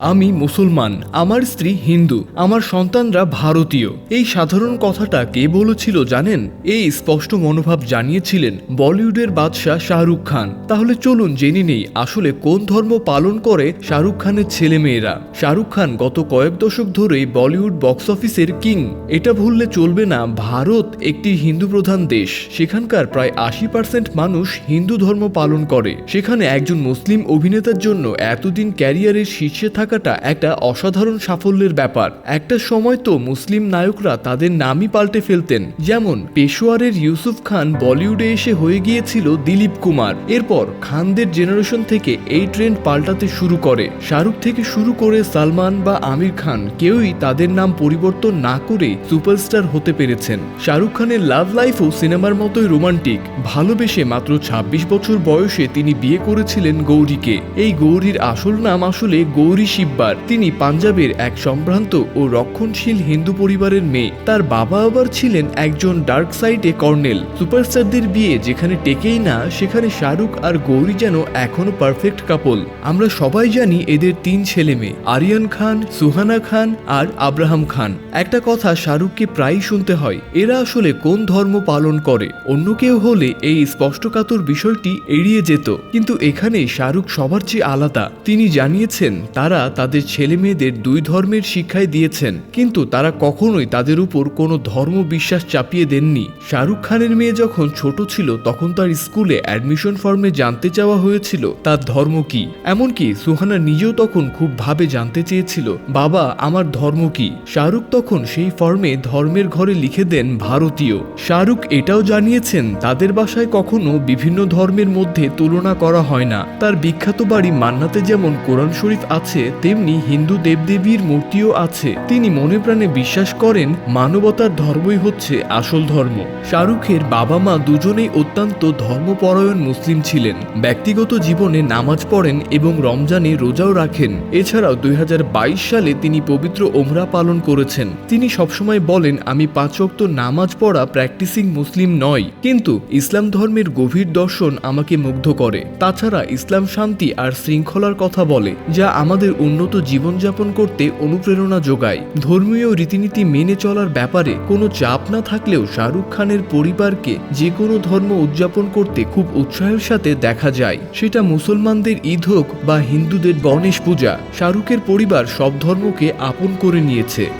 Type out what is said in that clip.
আমি মুসলমান, আমার স্ত্রী হিন্দু, আমার সন্তানরা ভারতীয়। এই সাধারণ কথাটা কে বলেছিল জানেন? এই স্পষ্ট মনোভাব জানিয়েছিলেন বলিউডের বাদশাহ শাহরুখ খান। তাহলে চলুন জেনে নেই আসলে কোন ধর্ম পালন করে শাহরুখ খানের ছেলেমেয়েরা। শাহরুখ খান গত কয়েক দশক ধরে বলিউড বক্স অফিসের কিং। এটা ভুললে চলবে না, ভারত একটি হিন্দু প্রধান দেশ। সেখানকার প্রায় আশি পার্সেন্ট মানুষ হিন্দু ধর্ম পালন করে। সেখানে একজন মুসলিম অভিনেতার জন্য এতদিন ক্যারিয়ারের শীর্ষে থাকাটা একটা অসাধারণ সাফল্যের ব্যাপার। একটা সময় তো মুসলিম নায়করা তাদের নামই পাল্টে ফেলতেন। যেমন পেশোয়ারের ইউসুফ খান বলিউডে এসে হয়ে গিয়েছিল দিলীপ কুমার। এরপর খানদের জেনারেশন থেকে এই ট্রেন্ড পাল্টাতে শুরু করে। শাহরুখ থেকে শুরু করে সালমান বা আমির খান কেউই তাদের নাম পরিবর্তন না করে সুপারস্টার হতে পেরেছেন। শাহরুখ খানের লাভ লাইফও সিনেমার মতোই রোমান্টিক। ভালোবেসে মাত্র ২৬ বছর বয়সে তিনি বিয়ে করেছিলেন গৌরীকে। এই গৌরীর আসল নাম আসলে গৌরী শিববার। তিনি পাঞ্জাবের এক সম্ভ্রান্ত ও রক্ষণশীল হিন্দু পরিবারের মেয়ে। তার বাবা আবার ছিলেন একজন ডার্ক সাইডে কর্নেল। সুপারস্টারদের বিয়ে যেখানে টেকেই না, সেখানে শাহরুখ আর গৌরী যেন এখনও পারফেক্ট কাপল। আমরা সবাই জানি এদের তিন ছেলে মেয়ে, আরিয়ান খান, সুহানা খান আর আব্রাহাম খান। একটা কথা শাহরুখকে প্রায়ই শুনতে হয়, এরা আসলে কোন ধর্ম পালন করে? অন্য কেউ হলে এই স্পষ্টকাতর বিষয়টি এড়িয়ে যেত। কিন্তু এখানে শাহরুখ সবার চেয়ে আলাদা। তিনি জানিয়েছেন, তারা তাদের ছেলে মেয়েদের দুই ধর্মের শিক্ষায় দিয়েছেন। কিন্তু তারা কখনোই তাদের উপর কোনো ধর্ম বিশ্বাস চাপিয়ে দেননি। শাহরুখ খানের মেয়ে যখন ছোট ছিল, তখন তার স্কুলে অ্যাডমিশন ফর্মে জানতে চাওয়া হয়েছিল, তার ধর্ম কি? এমনকি সুহানা নিজেও তখন খুব ভাবে জানতে চেয়েছিল, বাবা, আমার ধর্ম কি? শাহরুখ তখন সেই ফর্মে ধর্মের ঘরে লিখে দেন, ভারতীয়। শাহরুখ এটাও জানিয়েছেন, তাদের বাসায় কখনো বিভিন্ন ধর্মের মধ্যে তুলনা করা হয় না। তার বিখ্যাত বাড়ি মান্নাতে যেমন কোরআন শরীফ আছে তেমনি হিন্দু দেবদেবীর মূর্তিও আছে। তিনি মনে প্রাণে বিশ্বাস করেন, মানবতার ধর্মই হচ্ছে আসল ধর্ম। শাহরুখের বাবা মা দুজনেই অত্যন্ত ধর্মপরায়ণ মুসলিম ছিলেন। ব্যক্তিগত জীবনে নামাজ পড়েন এবং রমজানে রোজাও রাখেন। এছাড়াও দুই হাজার বাইশ সালে তিনি পবিত্র ওমরা পালন করেছেন। তিনি সবসময় বলেন, আমি পাঁচ ওয়াক্ত নামাজ পড়া প্র্যাকটিসিং মুসলিম নয়। কিন্তু ইসলাম ধর্মের গভীর দর্শন আমাকে মুগ্ধ করে। তাছাড়া ইসলাম শান্তি আর শৃঙ্খলার কথা বলে, যা আমাদের উন্নত জীবনযাপন করতে অনুপ্রেরণা যোগায়। ধর্মীয় রীতিনীতি মেনে চলার ব্যাপারে কোনো চাপ না থাকলেও শাহরুখ খানের পরিবারকে যে কোনো ধর্ম উদযাপন করতে খুব উৎসাহের সাথে দেখা যায়। সেটা মুসলমানদের ঈদ হোক বা হিন্দুদের গণেশ পূজা, শাহরুখের পরিবার সব ধর্মকে আপন করে নিয়েছে।